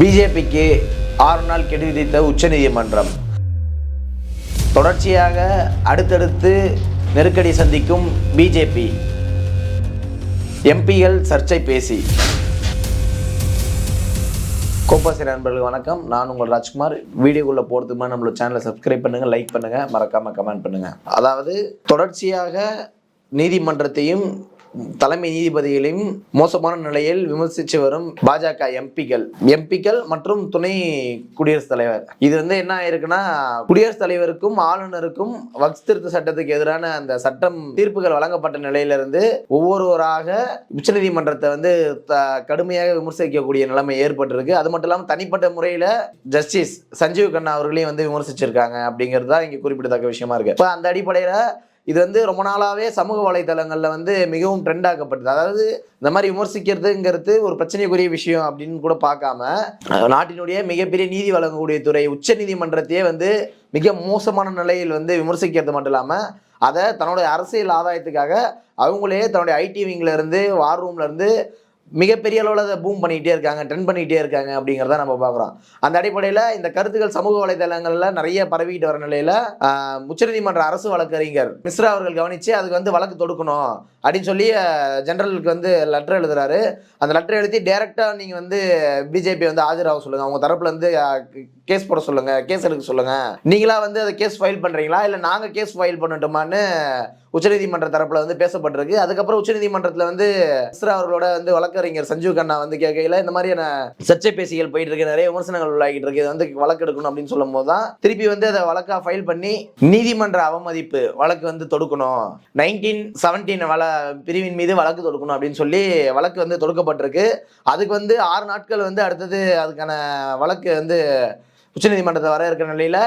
பிஜேபிக்கு ஆறு நாள் கெடு விதித்த உச்சநீதிமன்றம். தொடர்ச்சியாக அடுத்தடுத்து நெருக்கடி சந்திக்கும் பிஜேபி. எம்பிகள் சர்ச்சை பேசி. கோப்பாசி நண்பர்கள் வணக்கம். நான் உங்கள் ராஜ்குமார். வீடியோக்குள்ளே போகிறதுக்கு நம்மளோட சேனலை சப்ஸ்கிரைப் பண்ணுங்கள் லைக் பண்ணுங்கள் மறக்காமல் கமெண்ட் பண்ணுங்கள் அதாவது தொடர்ச்சியாக நீதிமன்றத்தையும் தலைமை நீதிபதிகளையும் மோசமான நிலையில் விமர்சித்து வரும் பாஜக எம்பிக்கள். எம்பிக்கள் மற்றும் துணை குடியரசுத் தலைவர். இது வந்து என்ன ஆயிருக்குன்னா குடியரசுத் தலைவருக்கும் ஆளுநருக்கும் வக்ஸ் திருத்த சட்டத்துக்கு எதிரான அந்த சட்டம் தீர்ப்புகள் வழங்கப்பட்ட நிலையிலிருந்து ஒவ்வொருவராக உச்சநீதிமன்றத்தை வந்து த- கடுமையாக விமர்சிக்கக்கூடிய நிலைமை ஏற்பட்டிருக்கு. அது மட்டும் இல்லாமல் தனிப்பட்ட முறையில் ஜஸ்டிஸ் சஞ்சீவ் கண்ணா அவர்களையும் வந்து விமர்சிச்சிருக்காங்க அப்படிங்கிறது தான் இங்கே குறிப்பிடத்தக்க விஷயமா இருக்கு. இப்போ அந்த அடிப்படையில் இது வந்து ரொம்ப நாளாகவே சமூக வலைதளங்களில் வந்து மிகவும் ட்ரெண்ட் ஆக்கப்பட்டது. அதாவது இந்த மாதிரி விமர்சிக்கிறதுங்கிறது ஒரு பிரச்சனைக்குரிய விஷயம் அப்படின்னு கூட பார்க்காம நாட்டினுடைய மிகப்பெரிய நீதி வழங்கக்கூடிய துறை உச்ச நீதிமன்றத்தையே வந்து மிக மோசமான நிலையில் வந்து விமர்சிக்கிறது மட்டும் இல்லாமல் அதை தன்னுடைய அரசியல் ஆதாயத்துக்காக அவங்களே தன்னுடைய ஐடி விங்கிலேருந்து வார் ரூம்லேருந்து மிகப்பெரிய அளவில் அதை பூம் பண்ணிக்கிட்டே இருக்காங்க ட்ரெண்ட் பண்ணிக்கிட்டே இருக்காங்க அப்படிங்கிறத நம்ம பார்க்குறோம். அந்த அடிப்படையில் இந்த கருத்துக்கள் சமூக வலைதளங்களில் நிறைய பரவிக்கிட்டு வர நிலையில் உச்சநீதிமன்ற அரசு வழக்கறிஞர் மிஸ்ரா அவர்கள் கவனித்து அதுக்கு வந்து வழக்கு தொடுக்கணும் அப்படின்னு சொல்லி ஜென்ரலுக்கு வந்து லெட்டர் எழுதுறாரு. அந்த லெட்டர் எழுதி டேரெக்டாக நீங்கள் வந்து பிஜேபி வந்து ஆஜராக சொல்லுங்கள் அவங்க தரப்புலேருந்து கேஸ் போட சொல்லுங்கள் கேஸ் எடுக்க சொல்லுங்கள் நீங்களா வந்து அதை கேஸ் ஃபைல் பண்ணுறீங்களா இல்லை நாங்கள் கேஸ் ஃபைல் பண்ணட்டுமான்னு உச்சநீதிமன்ற தரப்புல வந்து பேசப்பட்டிருக்கு. அதுக்கப்புறம் உச்சநீதிமன்றத்தில் வந்து மிஸ்ரா அவர்களோட வந்து வழக்கறிஞர் சஞ்சீவ் கண்ணா வந்து கேட்கையில் இந்த மாதிரியான சர்ச்சை பேசிகள் போயிட்டு இருக்கு நிறைய விமர்சனங்கள் உள்ளாகிட்டு இருக்கு. இது வந்து வழக்கு எடுக்கணும் அப்படின்னு சொல்லும் போது தான் திருப்பி வந்து அதை வழக்கா ஃபைல் பண்ணி நீதிமன்ற அவமதிப்பு வழக்கு வந்து தொடுக்கணும். நைன்டீன் செவன்டீன் வள பிரிவின் மீது வழக்கு தொடுக்கணும் அப்படின்னு சொல்லி வழக்கு வந்து தொடுக்கப்பட்டிருக்கு. அதுக்கு வந்து ஆறு நாட்கள் வந்து அடுத்தது அதுக்கான வழக்கு வந்து உச்சநீதிமன்றத்தை வர இருக்கிற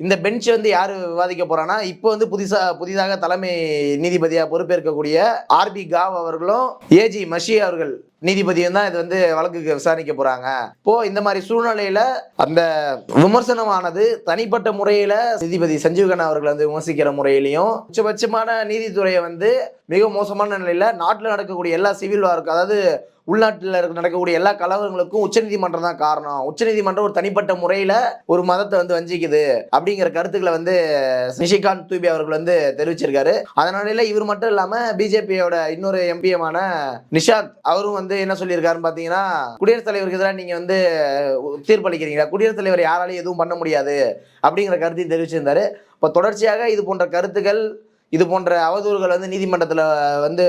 இந்த பெஞ்ச் வந்து யார் விவாதிக்க போறான்னா இப்போ வந்து புதுசா புதிதாக தலைமை நீதிபதியாக பொறுப்பேற்கக்கூடிய ஆர்பி காவ் அவர்களும் ஏஜி மஷி அவர்கள் நீதிபதியும் தான் இது வந்து வழக்குக்கு விசாரிக்க போறாங்க. இப்போ இந்த மாதிரி சூழ்நிலையில அந்த விமர்சனமானது தனிப்பட்ட முறையில நீதிபதி சஞ்சீவ்கண்ணா அவர்கள் வந்து விமர்சிக்கிற முறையிலையும் உச்சபட்சமான நீதித்துறையை வந்து மிக மோசமான நிலையில நாட்டில் நடக்கக்கூடிய எல்லா சிவில் வார்க்கு அதாவது உள்நாட்டில் இருக்க- நடக்கக்கூடிய எல்லா கலவரங்களுக்கும் உச்சநீதிமன்றம் தான் காரணம். உச்சநீதிமன்றம் ஒரு தனிப்பட்ட முறையில ஒரு மதத்தை வந்து வஞ்சிக்குது அப்படிங்கிற கருத்துக்களை வந்து நிஷிகாந்த் தூபி அவர்கள் வந்து தெரிவிச்சிருக்காரு. அதனால இவர் மட்டும் இல்லாம பிஜேபியோட இன்னொரு எம்பியமான நிஷாத் அவரும் வந்து வந்து என்ன சொல்லியிருக்காருன்னு பார்த்தீங்கன்னா குடியரசுத் தலைவருக்கு எதிராக நீங்கள் வந்து தீர்ப்பளிக்கிறீங்களா குடியரசுத் தலைவர் யாராலையும் எதுவும் பண்ண முடியாது அப்படிங்கிற கருத்தையும் தெரிவிச்சிருந்தாரு. இப்போ தொடர்ச்சியாக இது போன்ற கருத்துக்கள் இது போன்ற அவதூறுகள் வந்து நீதிமன்றத்தில் வந்து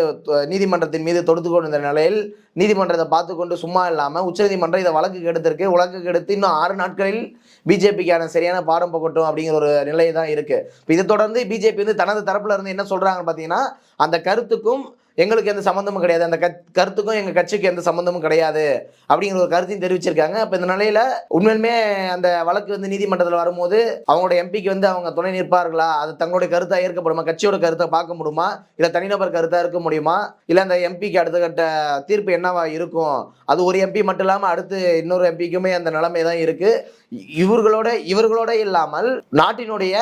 நீதிமன்றத்தின் மீது தொடுத்து கொண்டிருந்த நிலையில் நீதிமன்றத்தை பார்த்து கொண்டு சும்மா இல்லாமல் உச்சநீதிமன்றம் இதை வழக்கு எடுத்திருக்கு வழக்கு எடுத்து இன்னும் ஆறு நாட்களில் பிஜேபிக்கான சரியான பாடம் போகட்டும் அப்படிங்கிற ஒரு நிலை தான் இருக்குது இப்போ இதை தொடர்ந்து பிஜேபி வந்து தனது தரப்பில் இருந்து என்ன சொல்கிறாங்கன்னு பார்த்தீங்கன்னா அந்த கருத்துக்கும் எங்களுக்கு எந்த சம்மந்தமும் கிடையாது. அந்த கருத்துக்கும் எங்க கட்சிக்கு எந்த சம்மந்தமும் கிடையாது. அப்படிங்கிற ஒரு கருத்தையும் தெரிவிச்சிருக்காங்க. இப்போ இந்த நிலையில உண்மையிலுமே அந்த வழக்கு வந்து நீதிமன்றத்தில் வரும்போது அவங்களோட எம்பிக்கு வந்து அவங்க துணை நிற்பார்களா? அது தங்களுடைய கருத்தா ஏற்கப்படுமா? கட்சியோட கருத்தை பார்க்க முடியுமா? இல்ல தனிநபர் கருத்தா இருக்க முடியுமா? இல்ல அந்த எம்பிக்கு அடுத்த கட்ட தீர்ப்பு என்னவா இருக்கும்? அது ஒரு எம்பி மட்டும் இல்லாம அடுத்து இன்னொரு எம்பிக்குமே அந்த நிலைமை தான் இருக்கு. இவர்களோட இவர்களோட இல்லாமல் நாட்டினுடைய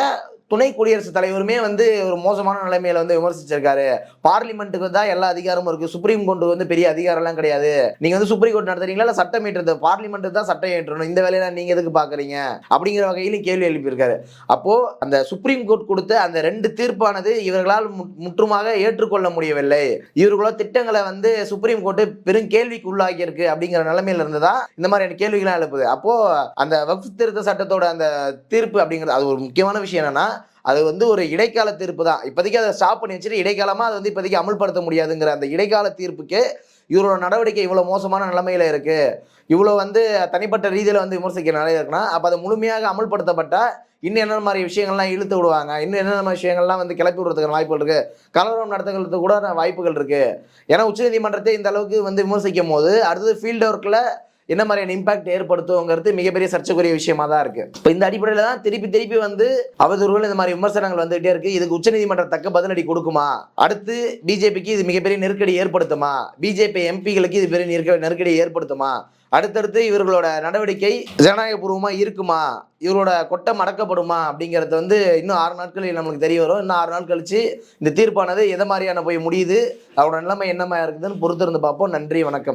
துணை குடியரசுத் தலைவருமே வந்து ஒரு மோசமான நிலைமையில வந்து விமர்சிச்சிருக்காரு. பார்லிமெண்ட்டுக்கு தான் எல்லா அதிகாரமும் இருக்கு. சுப்ரீம் கோர்ட்டு வந்து பெரிய அதிகாரம்லாம் கிடையாது. நீங்க வந்து சுப்ரீம் கோர்ட் நடத்துறீங்களா? இல்ல சட்டம் ஏற்றுறது பார்லிமெண்ட் தான் சட்டம் ஏற்றணும். இந்த வேலையில நீங்க எதுக்கு பாக்குறீங்க அப்படிங்கிற வகையிலும் கேள்வி எழுப்பியிருக்காரு. அப்போ அந்த சுப்ரீம் கோர்ட் கொடுத்த அந்த ரெண்டு தீர்ப்பானது இவர்களால் மு- முற்றுமாக ஏற்றுக்கொள்ள முடியவில்லை. இவர்களோட திட்டங்களை வந்து சுப்ரீம் கோர்ட்டு பெரும் கேள்விக்கு உள்ளாகி இருக்கு அப்படிங்கிற நிலைமையில இருந்து தான் இந்த மாதிரியான கேள்விகள்லாம் எழுப்புது. அப்போ அந்த வக்ஃப் திருத்த சட்டத்தோட அந்த தீர்ப்பு அப்படிங்கிறது அது ஒரு முக்கியமான விஷயம் என்னன்னா அது வந்து ஒரு இடைக்கால தீர்ப்பு தான். இப்போதைக்கு அதை ஸ்டாப் பண்ணி வச்சுட்டு இடைக்காலமாக அதை வந்து இப்போதைக்கு அமல்படுத்த முடியாதுங்கிற அந்த இடைக்கால தீர்ப்புக்கு இவரோட நடவடிக்கை இவ்வளோ மோசமான நிலைமையில் இருக்குது இவ்வளோ வந்து தனிப்பட்ட ரீதியில் வந்து விமர்சிக்கிற நிறைய இருக்குன்னா அப்போ அதை முழுமையாக அமல்படுத்தப்பட்டால் இன்னும் என்னென்ன மாதிரி விஷயங்கள்லாம் இழுத்து விடுவாங்க? இன்னும் என்னென்ன மாதிரி விஷயங்கள்லாம் வந்து கிளப்பி விடுறதுக்கான வாய்ப்புகள் இருக்குது கலவரம் நடத்துகிறது கூட வாய்ப்புகள் இருக்குது ஏன்னா உச்சநீதிமன்றத்தை இந்த அளவுக்கு வந்து விமர்சிக்கும் போது அடுத்தது ஃபீல்டு ஒர்க்கில் என்ன மாதிரியான இம்பாக்ட் ஏற்படுத்துங்கிறது மிகப்பெரிய சர்ச்சைக்குரிய விஷயமா தான் இருக்கு. இப்போ இந்த அடிப்படையில் தான் திருப்பி திருப்பி வந்து அவதூறுகள் இந்த மாதிரி விமர்சனங்கள் வந்துகிட்டே இருக்கு. இதுக்கு உச்சநீதிமன்றம் தக்க பதிலடி கொடுக்குமா? அடுத்து பிஜேபிக்கு இது மிகப்பெரிய நெருக்கடி ஏற்படுத்துமா? பிஜேபி எம்பிகளுக்கு இது பெரிய நெருக்க நெருக்கடி ஏற்படுத்துமா? அடுத்தடுத்து இவர்களோட நடவடிக்கை ஜனநாயகபூர்வமாக இருக்குமா? இவரோட கொட்டம் அடக்கப்படுமா? அப்படிங்கிறது வந்து இன்னும் ஆறு நாட்களில் நம்மளுக்கு தெரிய வரும். இன்னும் ஆறு நாள் கழிச்சு இந்த தீர்ப்பானது எதை மாதிரியான போய் முடியுது? அவரோட நிலைமை என்னமா இருக்குதுன்னு பொறுத்திருந்து பார்ப்போம். நன்றி வணக்கம்.